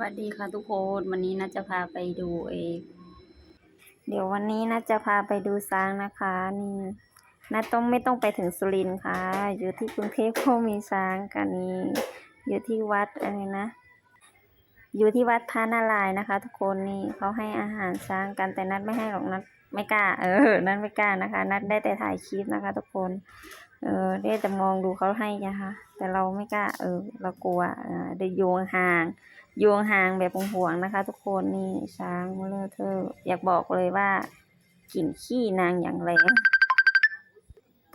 วัสดีค่ะทุกคนวันนี้นัดจะพาไปดูเองเดี๋ยววันนี้นัดจะพาไปดูช้างนะคะนี่นัดต้องไม่ต้องไปถึงสุรินทร์ค่ะ อยู่ที่กรุงเทพก็มีช้างกันนี่อยู่ที่วัดอะไรนะ อยู่ที่วัดพระนารายณ์นะคะ ทุกคนนี่เขาให้อาหารช้างกันแต่นัดไม่ให้หรอกนัดไม่กล้า เออ นัดไม่กล้านะคะ นัดได้แต่ถ่ายคลิปนะคะ ทุกคน เออได้แต่มองดูเขาให้นะคะ แต่เราไม่กล้า เออ เรากลัวอ่าเดี๋ยวโยงห่าง โยงห่างแบบห่วงนะคะ ทุกคนนี่ช้างเลอะเทอะอยากบอกเลยว่ากลิ่นขี้นางอย่างแรง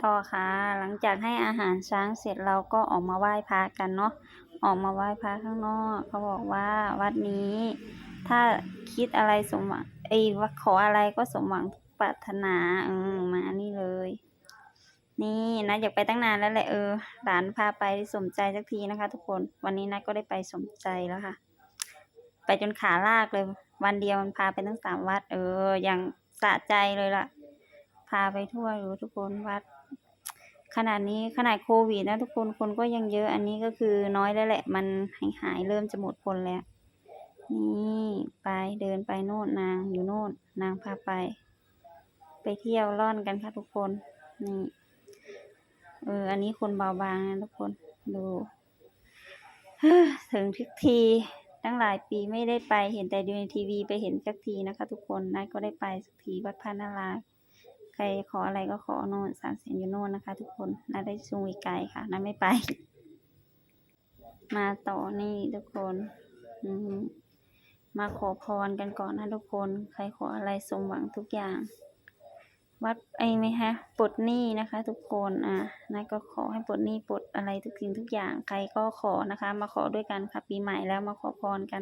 ต่อค่ะ หลังจากให้อาหารช้างเสร็จเราก็ออกมาไหว้พระกันเนาะ ออกมาไหว้พระข้างนอก เขาบอกว่าวัดนี้ ถ้าคิดอะไรสมหวังไอ้ว่าขออะไรก็สมหวังปรารถนาเออมานี่เลย นี่นะอยากไปตั้งนานแล้วแหละเออหลานพาไปสมใจสักทีนะคะ ทุกคนวันนี้นะก็ได้ไปสมใจแล้วค่ะ ไปจนขาลากเลย วันเดียวมันพาไปตั้งสามวัด เอออย่างสะใจเลยล่ะ พาไปทั่วอยู่ทุกคนวัด ขนาดนี้ขนาดโควิดนะทุกคนคนก็ยังเยอะอันนี้ก็คือน้อยแล้วแหละ มันหายหายเริ่มจะหมดคนแล้วนี่ไปเดินไปโน่นนางอยู่โน่นนางพาไป ไปเที่ยวร่อนกันค่ะทุกคนนี่ เออ อันนี้คนเบาบางนะทุกคน ดูถึงทุกทีตั้งหลายปีไม่ได้ไปเห็นแต่ดูในทีวีไปเห็นสักทีนะคะ ทุกคนนัดก็ได้ไปสักทีวัดพระนารายใครขออะไรก็ขอโน่นสามเสียนอยู่โน่นนะคะ ทุกคนนัดได้ซูงอีกไกลค่ะนัดไม่ไป มาต่อนี่ทุกคน อืมมาขอพรกันก่อนนะทุกคน ใครขออะไรสมหวังทุกอย่าง วัดไอ้ไหมฮะปลดหนี้นะคะ ทุกคนอะนายก็ขอให้ปลดหนี้ปลดอะไรทุกสิ่งทุกอย่างใครก็ขอนะคะ มาขอด้วยกันค่ะปีใหม่แล้วมาขอพรกัน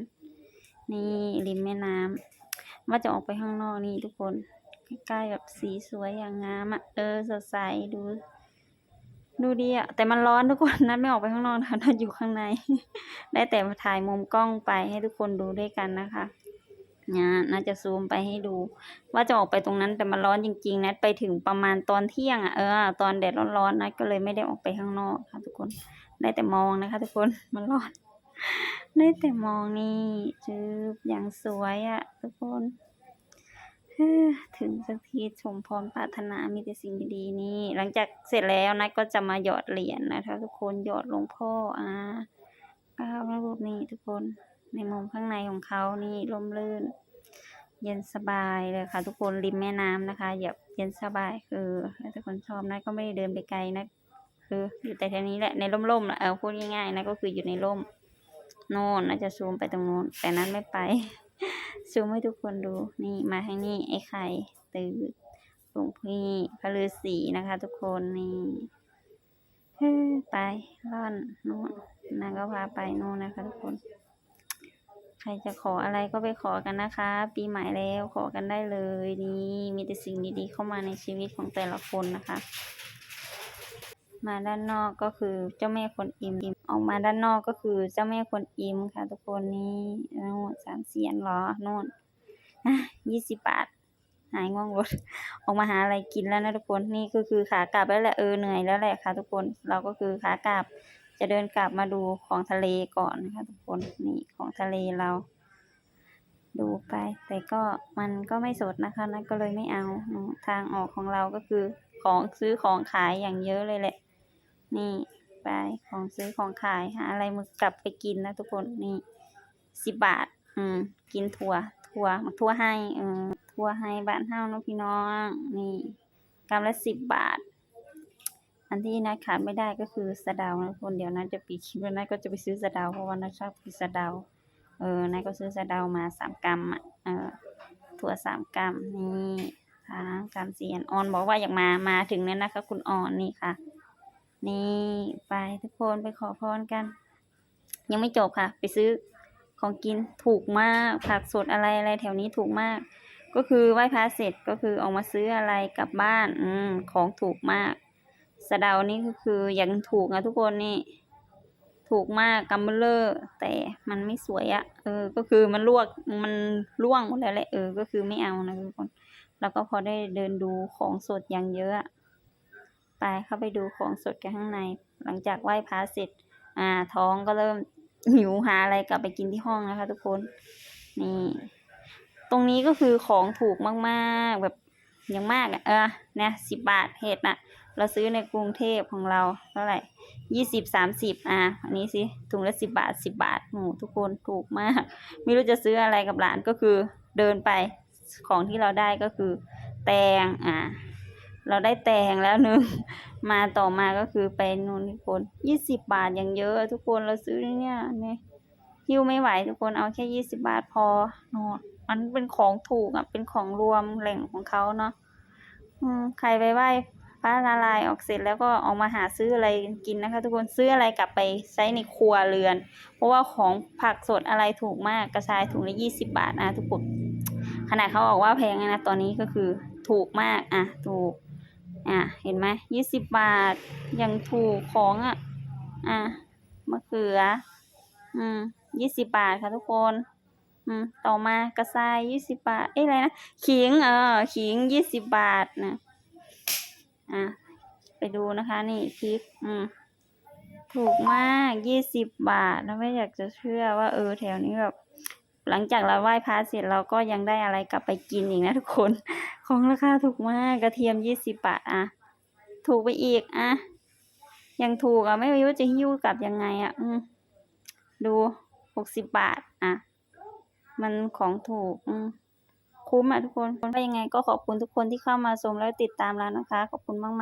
นี่ริมแม่น้ำว่าจะออกไปข้างนอกนี่ทุกคนใกล้แบบสีสวยอย่างงามอะเออสดใสดู ดูดีอะแต่มันร้อนทุกคนนัดไม่ออกไปข้างนอกนะนัดอยู่ข้างใน ได้แต่ถ่ายมุมกล้องไปให้ทุกคนดูด้วยกันนะคะ นี่ยน่าจะซูมไปให้ดู ว่าจะออกไปตรงนั้นแต่มันร้อนจริงๆนัดไปถึงประมาณตอนเที่ยงอะเออตอนแดดร้อนๆนัดก็เลยไม่ได้ออกไปข้างนอกค่ะทุกคน ได้แต่มองนะคะ ทุกคนมันร้อน ได้แต่มองนี่จืบอย่างสวยอะ ทุกคนถึงสักทีสมพรปรารถนามีแต่สิ่งดีๆนี่ หลังจากเสร็จแล้วนัดก็จะมาหยอดเหรียญนะคะ ทุกคนหยอดหลวงพ่ออ่าก้าวพระรูปนี้ทุกคน ในมุมข้างในของเขานี่ร่มรื่น เย็นสบายเลยค่ะ ทุกคนริมแม่น้ำนะคะอย่าเย็นสบายคือถ้าทุกคนชอบนะก็ไม่ได้เดินไปไกลนะคืออยู่แต่แถวนี้แหละในร่มๆแหละเออพูดง่ายๆนะก็คืออยู่ในร่มโน่นน่าจะซูมไปตรงโน้นแต่นั้นไม่ไป ซูมให้ทุกคนดูนี่มาทางนี้ไอ้ไข่ตื่นหลวงพี่พระฤาษีนะคะ ทุกคนนี่เฮ้ยไปร่อนโน่นนางก็พาไปโน่นนะคะทุกคน ใครจะขออะไรก็ไปขอกันนะคะ ปีใหม่แล้วขอกันได้เลยนี่มีแต่สิ่งดีๆเข้ามาในชีวิตของแต่ละคนนะคะ มาด้านนอกก็คือเจ้าแม่คนอิมออกมาด้านนอกก็คือเจ้าแม่คนอิมค่ะ ทุกคนนี่โน่นสามเสียนหรอโน่นยี่สิบบาทหายง่วงรถ ออกมาหาอะไรกินแล้วนะทุกคนนี่ก็คือขากลับแล้วแหละเออเหนื่อยแล้วแหละค่ะ ทุกคนเราก็คือขากลับ จะเดินกลับมาดูของทะเลก่อนนะคะทุกคนนี่ของทะเลเรา ดูไป แต่ก็มันก็ไม่สดนะคะนั่นก็เลยไม่เอาทางออกของเราก็คือของซื้อของขายอย่างเยอะเลยแหละ นี่ไปของซื้อของขายหาอะไรมากลับไปกินนะทุกคนนี่สิบบาท อืม กินถั่ว ถั่วถั่วให้เออถั่วให้บ้านเฮาเนาะพี่น้อง นี่กำละสิบบาท อันที่นัดขาดไม่ได้ก็คือสะดานะทุกคนเดี๋ยวนัดจะปีคลิปแล้วนัดก็จะไปซื้อสะดาเพราะว่านัดชอบกินสะดาเออนัดก็ซื้อสะดามาสามกรัมอะเออถั่วสามกรัมนี่ทางกรัมเสียนออนบอกว่าอยากมามาถึงแล้วนะคะคุณออนนี่ค่ะ นี่ไปทุกคนไปขอพรกัน ยังไม่จบค่ะ ไปซื้อของกินถูกมากผักสดอะไรอะไรแถวนี้ถูกมาก ก็คือไหว้พระเสร็จก็คือออกมาซื้ออะไรกลับบ้าน อืมของถูกมาก สะเดานี่ก็คือยังถูกนะทุกคนนี่ ถูกมากกัมเบลเลอร์ แต่มันไม่สวยอะเออ ก็คือมันลวกมันร่วงหมดแล้วแหละเออ ก็คือไม่เอานะทุกคน แล้วก็พอได้เดินดูของสดอย่างเยอะไปเข้าไปดูของสดกันข้างใน หลังจากไหว้พระเสร็จ อ่า ท้องก็เริ่มหิวหาอะไรกลับไปกินที่ห้องนะคะ ทุกคนนี่ ตรงนี้ก็คือของถูกมาก ๆ แบบอย่างมากอะเออเนี่ยสิบบาทเห็ดน่ะ เราซื้อในกรุงเทพของเราเท่าไหร่ยี่สิบสามสิบอะอันนี้สิถุงละสิบบาทสิบบาทโอ้โหทุกคนถูกมาก ไม่รู้จะซื้ออะไรกับหลานก็คือเดินไปของที่เราได้ก็คือ แตงอะเราได้แตงแล้วหนึ่งมาต่อมาก็คือไปนูนทุกคนยี่สิบบาทอย่างเยอะ ทุกคนเราซื้อเนี่ยเนี่ยหิ้วไม่ไหวทุกคนเอาแค่ยี่สิบาทพอเนอะมันเป็นของถูกอะเป็นของรวมแหล่งของเขาเนาะอืมใครไปไหว้ พระนารายออกเสร็จแล้วก็ออกมาหาซื้ออะไรกินนะคะ ทุกคนซื้ออะไรกลับไปใช้ในครัวเรือน เพราะว่าของผักสดอะไรถูกมากกระชายถุงละยี่สิบาทนะทุกคนขนาดเขาบอกว่าแพงนะตอนนี้ก็คือถูกมากอะถูกอะเห็นไหมยี่สิบบาทยังถูกของอะอะมะเขือ อืมยี่สิบบาทค่ะทุกคนอืมต่อมากระชายยี่สิบบาทเอ้ยอะไรนะขิงเออขิงยี่สิบบาทนะ อะไปดูนะคะ นี่พริกอืมถูกมากยี่สิบบาทแล้วไม่อยากจะเชื่อว่า เออแถวนี้แบบหลังจากเราไหว้พระเสร็จเราก็ยังได้อะไรกลับไปกินอีกนะทุกคน ของราคาถูกมากกระเทียมยี่สิบบาทอะถูกไปอีกอะยังถูกอะไม่รู้จะหิ้วกลับยังไงอะ อืมดูหกสิบบาทอะ มันของถูก อืม คุ้มอะทุกคนถ้ายังไงก็ขอบคุณทุกคนที่เข้ามาชมและติดตามแล้วนะคะ ขอบคุณมากๆ